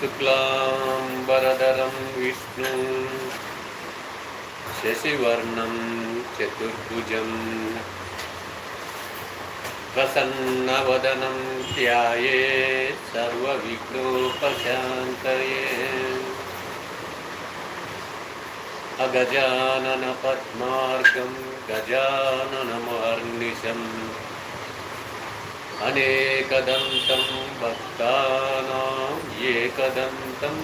శుక్లాంబరధరం విష్ణు శశివర్ణం చతుర్భుజం. ప్రసన్నవదనం ధ్యాయే సర్వవిఘ్నోపశాంతయే. అగజానన పద్మార్గం గజాననమహర్నిశం అనేకదంతం భక్తానాం ఏకదంతం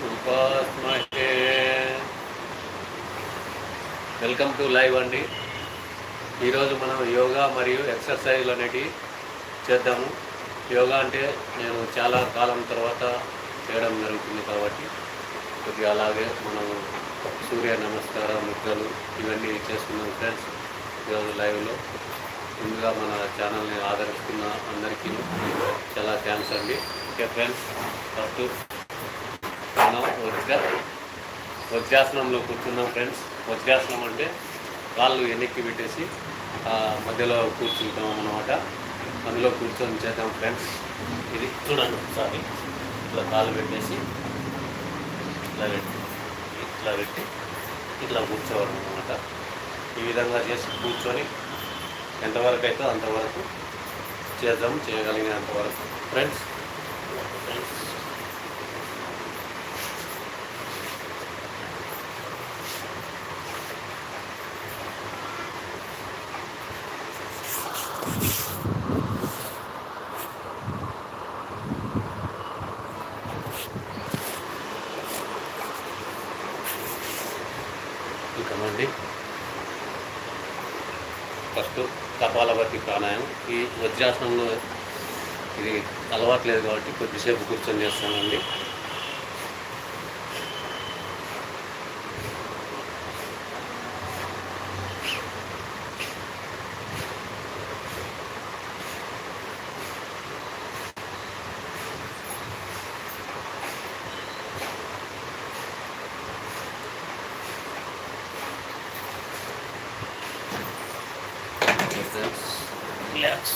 వెల్కమ్ టు లైవ్ అండి. ఈరోజు మనం యోగా మరియు ఎక్సర్సైజ్లు అనేటివి చేద్దాము. యోగా అంటే నేను చాలా కాలం తర్వాత చేయడం జరుగుతుంది కాబట్టి కొద్దిగా అలాగే మనం సూర్య నమస్కారం ముద్రలు ఇవన్నీ చేసుకున్నాం ఫ్రెండ్స్ ఈరోజు లైవ్లో. ముందుగా మన ఛానల్ని ఆదరిస్తున్న అందరికీ చాలా థ్యాంక్స్ అండి. ఓకే ఫ్రెండ్స్ ఫస్ట్ మనం వజ్ర వజ్రాసనంలో కూర్చున్నాం ఫ్రెండ్స్. వజ్రాసనం అంటే కాళ్ళు వెనక్కి పెట్టేసి మధ్యలో కూర్చుంటాం అన్నమాట. అందులో కూర్చొని చేద్దాం ఫ్రెండ్స్. ఇది చూడండి ఒకసారి. ఇట్లా కాళ్ళు పెట్టేసి ఇట్లా పెట్టి ఇట్లా పెట్టి ఇట్లా కూర్చోవడం అనమాట ఈ విధంగా చేసి కూర్చొని ఎంతవరకు అయితే అంతవరకు చేద్దాం చేయగలిగినంత వరకు. ఫ్రెండ్స్ ఫ్రెండ్స్ ఇకమండి ఫస్ట్ కపాలభర్తి ఈ వజ్రాసనంలో ఇది అలవాట్లేదు కాబట్టి కొద్దిసేపు కూర్చొని చేస్తానండి రిలాక్స్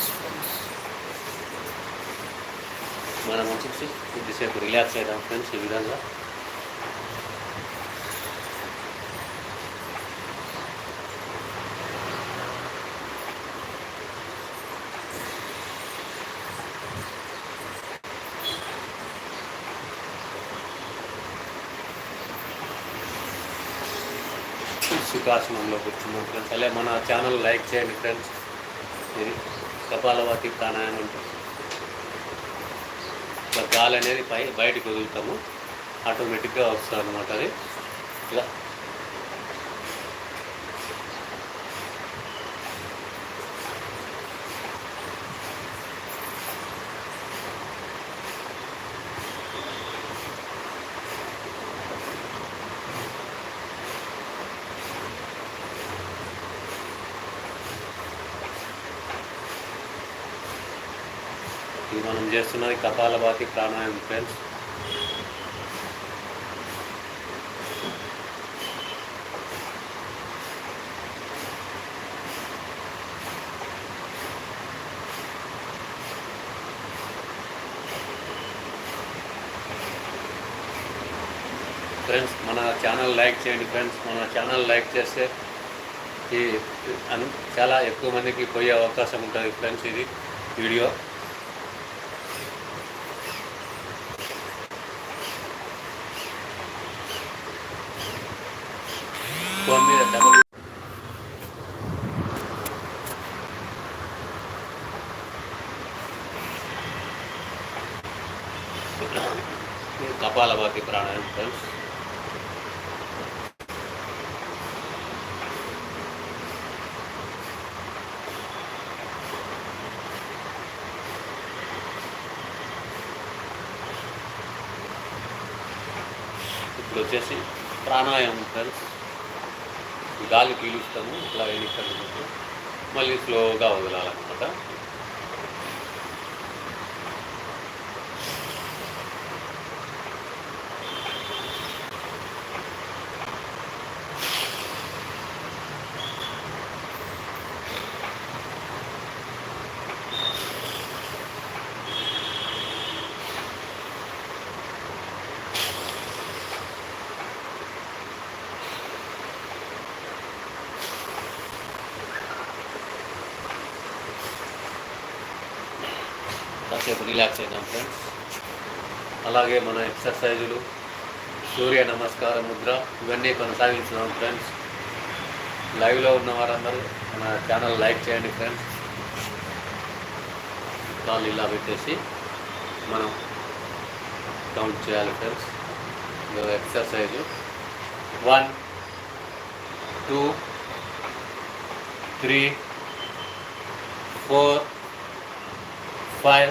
మనం వచ్చేసి కొద్దిసేపు రిలాక్స్ అవుదాం ఫ్రెండ్స్ ఈ విధంగా. సుఖాసనంలో కూర్చున్నాం ఫ్రెండ్స్. అలాగే మన ఛానల్ లైక్ చేయండి ఫ్రెండ్స్. ఇది కపాలవాతి ప్రాణాయామం. ఉంటుంది గాలి అనేది పై బయటకు వదులుతాము. ఆటోమేటిక్గా వస్తుంది అనమాట అది. ఇలా మనం చేస్తున్నది కపాలభాతి ప్రాణాయామం ఫ్రెండ్స్ ఫ్రెండ్స్ మన ఛానల్ లైక్ చేయండి ఫ్రెండ్స్ మన ఛానల్ లైక్ చేస్తే ఈ చాలా ఎక్కువ మందికి పోయే అవకాశం ఉంటుంది ఫ్రెండ్స్ ఇది. Video. Phone kapalbhati pranayama friends ఇప్పుడు వచ్చేసి ప్రాణాయామం ఫ్రెండ్స్ గాలి పీలుస్తాము ఇట్లా వెనక్కి మళ్ళీ స్లోగా వదలాలన్నమాట. కాసేపు రిలాక్స్ అయినాం ఫ్రెండ్స్ అలాగే మన ఎక్సర్సైజులు సూర్య నమస్కార ముద్ర ఇవన్నీ కొనసాగించినాం ఫ్రెండ్స్ లైవ్లో ఉన్న వారందరూ మన ఛానల్ లైక్ చేయండి ఫ్రెండ్స్ కాల్ ఇలా పెట్టేసి మనం కౌంట్ చేయాలి friends exercise one two three four five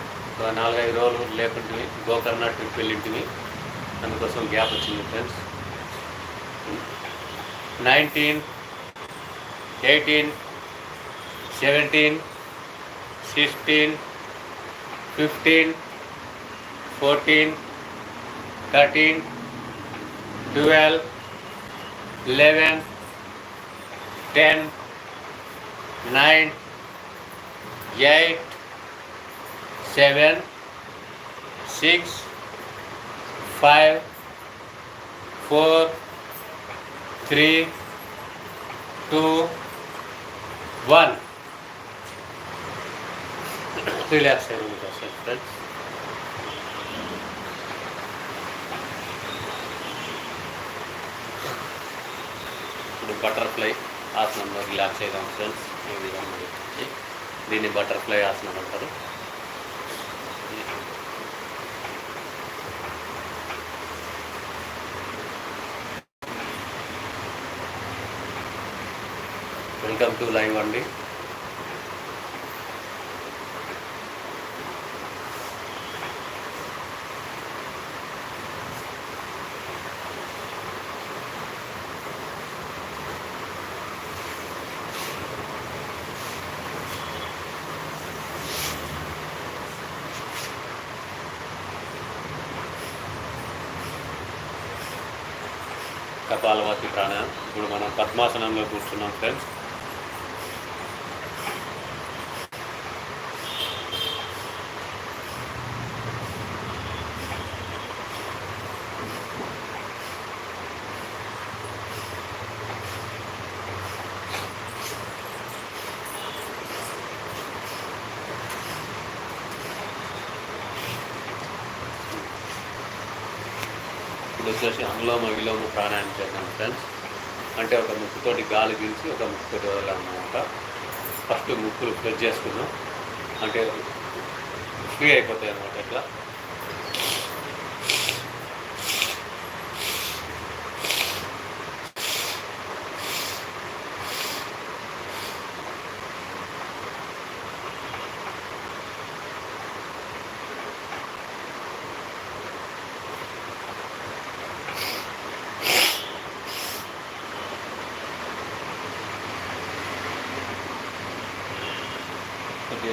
ఒక నాలుగైదు రోజులు లేకుంటే గోకర్ణ ట్రిప్ వెళ్ళింటివి అందుకోసం గ్యాప్ వచ్చింది friends. Nineteen eighteen seventeen sixteen fifteen fourteen thirteen twelve eleven ten nine eight seven six five four three two one. Relax అయ్యింది sir friends ఇప్పుడు butterfly ఆసనంలో relax అయ్యాం ఫ్రెండ్స్ ఈ విధంగా దీన్ని బటర్ఫ్లై ఆసనం అంటారు వెల్కమ్ టు లైవ్ అండి. కపాలవాతి ప్రాణాయామం ఇప్పుడు మనం పద్మాసనంలో కూర్చున్నాం ఫ్రెండ్స్ వచ్చేసి అనులోమ విలోమ ప్రాణాయామం చేద్దాం ఫ్రెండ్స్ అంటే ఒక ముక్కుతోటి గాలి పీల్చి ఒక ముక్కుతోటి వదలన్నమాట ఫస్ట్ ముక్కులు ఫ్లెజ్ చేసుకుందాం. అంటే ఫ్రీ అయిపోతాయి అన్నమాట ఇట్లా.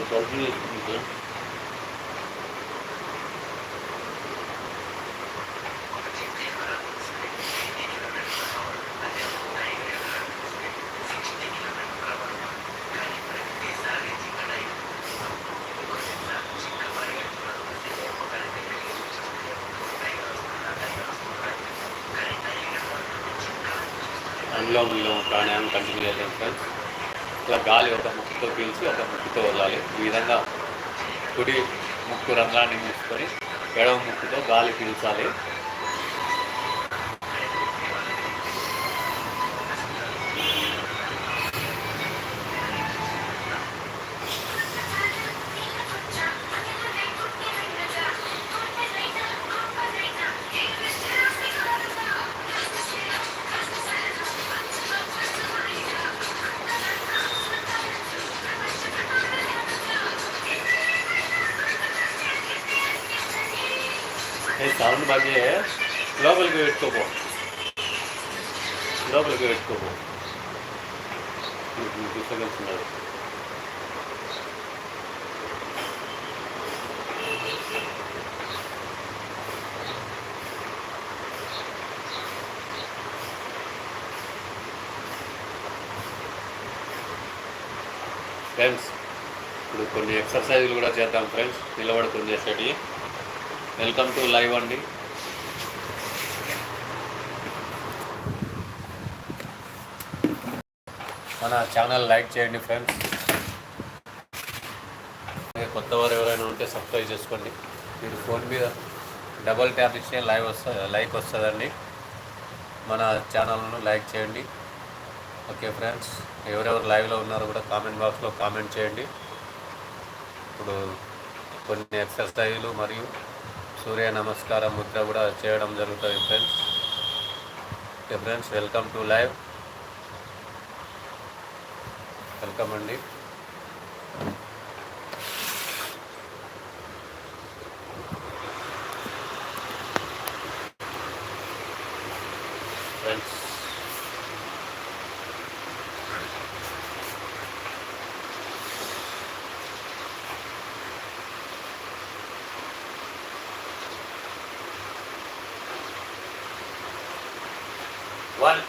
కొద్దిగా జలుబు చేస్తుంది సార్. అనులోమ విలోమ ప్రాణాయామం కంటిన్యూ చేద్దాం ఫ్రెండ్స్ ఇట్లా గాలి ఒక ముక్కుతో పీల్చి ఒక ముక్కుతో వదలాలి. ఈ విధంగా కుడి ముక్కు రంధ్రాన్ని మూసుకొని ఎడమ ముక్కుతో గాలి పీల్చాలి. రెండు బాగా లోపలికి పెట్టుకోపో లోపలికి పెట్టుకోపో డిస్టర్బెన్స్ ఫ్రెండ్స్ ఇప్పుడు కొన్ని ఎక్సర్సైజులు కూడా చేద్దాం ఫ్రెండ్స్ నిలబడుకుని చేసేటివి వెల్కమ్ టు లైవ్ అండి. మన ఛానల్ లైక్ చేయండి ఫ్రెండ్స్. కొత్త వారు ఎవరైనా ఉంటే సబ్స్క్రైబ్ చేసుకోండి. మీరు ఫోన్ మీద డబల్ ట్యాప్ ఇస్తే లైవ్ వస్తుంది లైక్ వస్తుందండి. మన ఛానల్ను లైక్ చేయండి. ఓకే ఫ్రెండ్స్ ఎవరెవరు లైవ్లో ఉన్నారో కూడా కామెంట్ బాక్స్లో కామెంట్ చేయండి. ఇప్పుడు కొన్ని ఎక్సర్సైజులు మరియు సూర్య నమస్కారం ముద్ర కూడా చేయడం జరుగుతుంది friends okay friends welcome to live welcome అండి. one,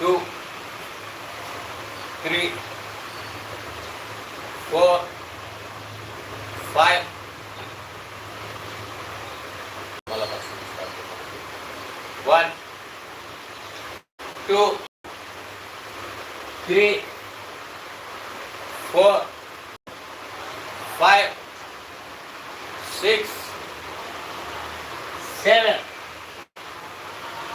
two, three, four, five. One, two, three, four, five, six, seven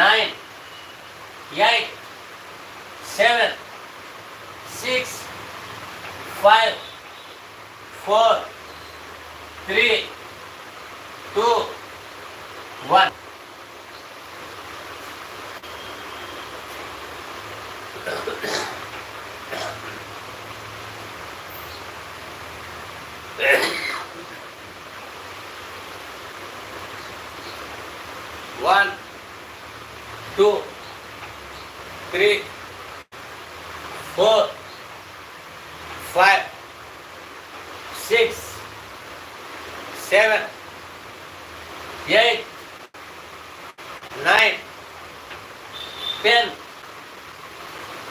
Nine, eight, seven, six, five, four, three, two, one. One, two, three, four, five, six, seven, eight, nine, ten,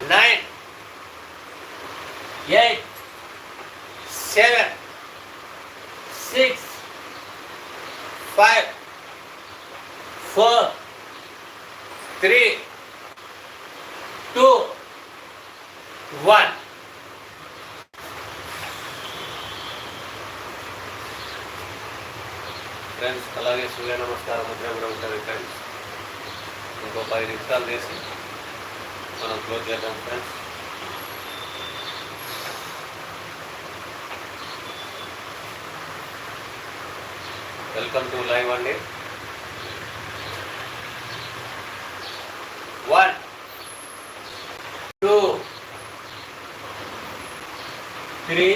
nine, eight, seven, six, five, four, three two one. Friends అలాగే సూర్య నమస్కారం ముద్ర కూడా ఉంటుంది friends ఇంకో పది నిమిషాలు చేసి మనం close చేద్దాం ఫ్రెండ్స్ వెల్కమ్ టు లైవ్ అండి one two three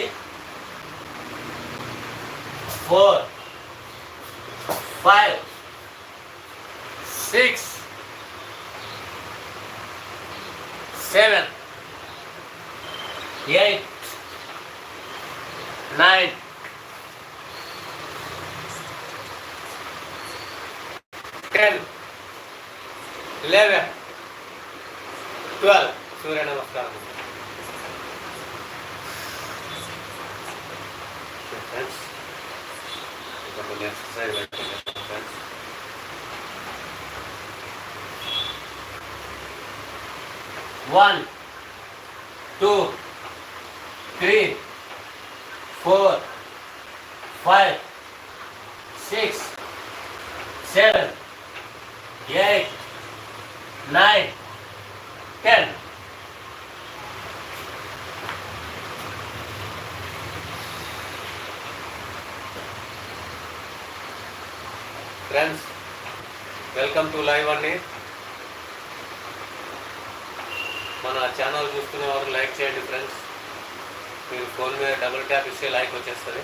twelve. Surya namaskaram friends ఇంకా కొన్ని exercise friends One, two, three, four, five, six, seven, eight, nine, 10. Friends welcome to live అండి మన ఛానల్ చూస్తున్న వారు లైక్ చేయండి ఫ్రెండ్స్ మీరు ఫోన్ మీద డబుల్ ట్యాప్ ఇస్తే లైక్ వచ్చేస్తుంది.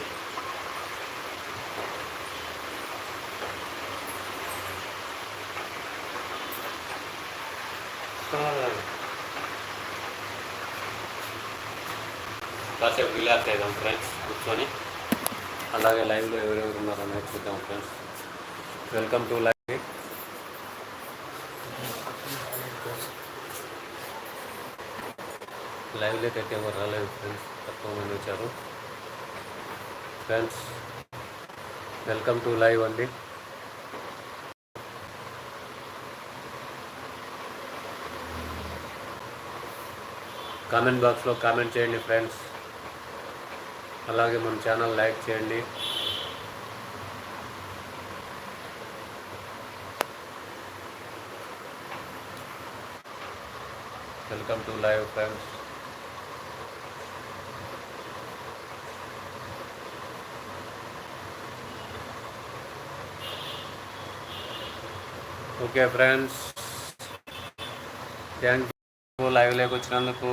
కాసేపు రిలాక్స్ అవుదాం ఫ్రెండ్స్ కూర్చొని. అలాగే లైవ్లో ఎవరెవరు ఉన్నారో అనేది చూద్దాం ఫ్రెండ్స్ వెల్కమ్ టు లైవ్ లైవ్లోకి అయితే ఎవరు రాలేదు ఫ్రెండ్స్ తక్కువ మంది వచ్చారు. ఫ్రెండ్స్ వెల్కమ్ టు లైవ్ అండి. కామెంట్ బాక్స్లో కామెంట్ చేయండి ఫ్రెండ్స్ అలాగే మన ఛానల్ లైక్ చేయండి. Welcome to live friends. Okay friends. Thank you. లైవ్లోకి వచ్చినందుకు